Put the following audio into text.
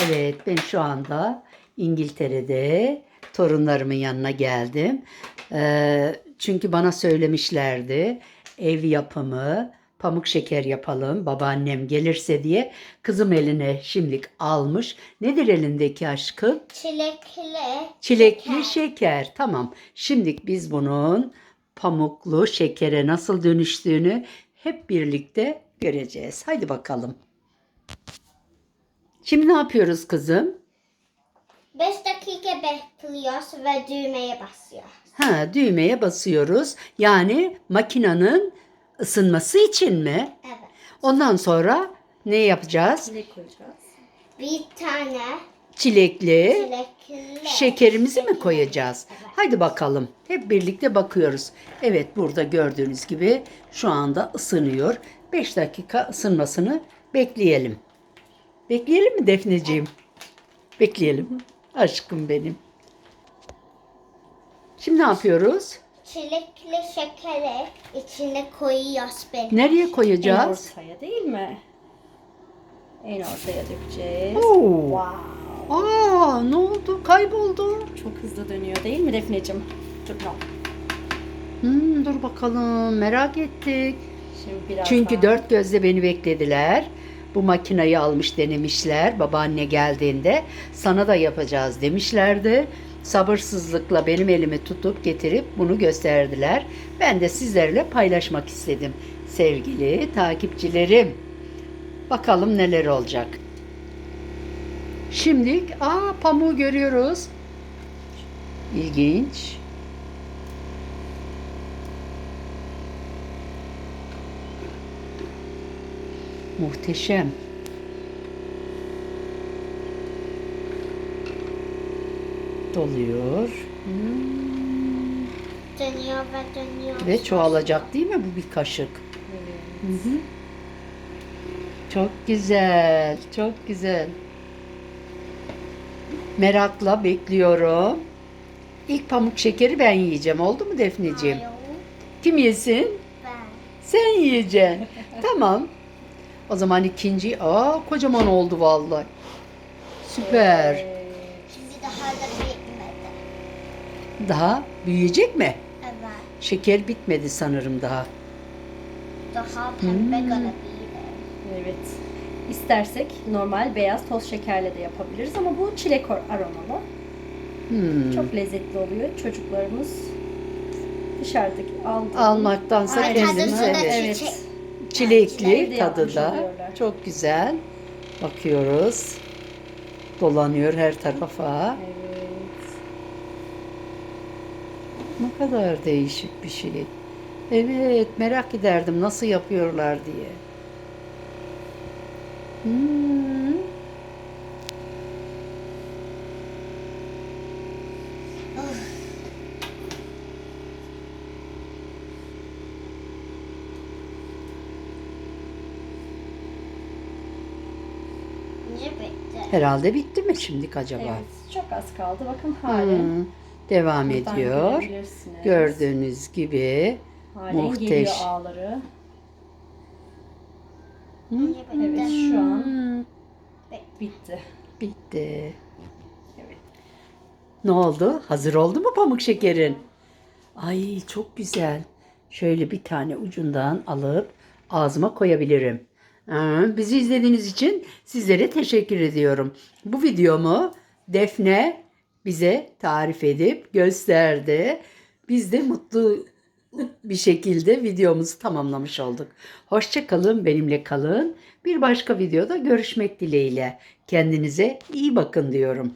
Evet ben şu anda İngiltere'de torunlarımın yanına geldim. Ee, çünkü bana söylemişlerdi ev yapımı pamuk şeker yapalım babaannem gelirse diye kızım eline şimdilik almış. Nedir elindeki aşkım? Çilekli. Çilekli şeker. Tamam. Şimdilik biz bunun pamuklu şekere nasıl dönüştüğünü hep birlikte göreceğiz. Haydi bakalım. Şimdi ne yapıyoruz kızım? 5 dakika bekliyoruz ve düğmeye basıyoruz. Ha, düğmeye basıyoruz. Yani makinenin ısınması için mi? Evet. Ondan sonra ne yapacağız? Ne koyacağız? Bir tane Çilekli çilekli. şekerimizi mi koyacağız? Haydi bakalım. Hep birlikte bakıyoruz. Evet burada gördüğünüz gibi şu anda ısınıyor. 5 dakika ısınmasını bekleyelim. Bekleyelim mi Defneciğim? Bekleyelim. Aşkım benim. Şimdi ne yapıyoruz? Çilekli şekeri içine koyuyoruz bir. Nereye En koyacağız? ortaya değil mi? En ortaya dökeceğiz. Oo. Wow. Aa, ne oldu? Kayboldu. Çok hızlı dönüyor değil mi Defneciğim? Çok no. Hmm, dur bakalım. Merak ettik. Şimdi biraz Çünkü daha- dört gözle beni beklediler. Bu makinayı almış denemişler. Babaanne geldiğinde sana da yapacağız demişlerdi. Sabırsızlıkla benim elimi tutup getirip bunu gösterdiler. Ben de sizlerle paylaşmak istedim. Sevgili takipçilerim. Bakalım neler olacak. Şimdi aa pamuğu görüyoruz. İlginç. Muhteşem. Doluyor. Hmm. Dönüyor ve dönüyor. Ve çoğalacak değil mi bu bir kaşık? Evet. Hı hı. Çok güzel, çok güzel. Merakla bekliyorum. İlk pamuk şekeri ben yiyeceğim. Oldu mu Defneciğim? Hayır, Kim yesin? ben. Sen yiyeceksin. tamam. O zaman ikinci. Aa kocaman oldu vallahi. Süper. Şimdi daha da bitmedi. Daha büyüyecek mi? Evet. Şeker bitmedi sanırım daha. Daha pembe Hmm. kalabilir. Evet. İstersek normal beyaz toz şekerle de yapabiliriz ama bu çilek aromalı. Hmm. Çok lezzetli oluyor. Çocuklarımız dışarıdaki aldığı Almaktansa kendimiz evet. Evet. Çilekli Evde yapmış tadı da oluyorlar. çok güzel. Bakıyoruz. Dolanıyor her tarafa. Evet. Ne kadar değişik bir şey. Evet merak ederdim nasıl yapıyorlar diye. Hmm. Ne bitti? Herhalde bitti mi şimdilik acaba? Evet. Çok az kaldı. Bakın halen. Hmm. Devam Buradan ediyor. Gördüğünüz gibi. Halen Muhteş. geliyor ağları. Hı? Evet şu an bitti. Bitti. Evet. Ne oldu? Hazır oldu mu pamuk şekerin? Ay çok güzel. Şöyle bir tane ucundan alıp ağzıma koyabilirim. Bizi izlediğiniz için sizlere teşekkür ediyorum. Bu videomu Defne bize tarif edip gösterdi. Biz de mutlu bir şekilde videomuzu tamamlamış olduk. Hoşça kalın, benimle kalın. Bir başka videoda görüşmek dileğiyle. Kendinize iyi bakın diyorum.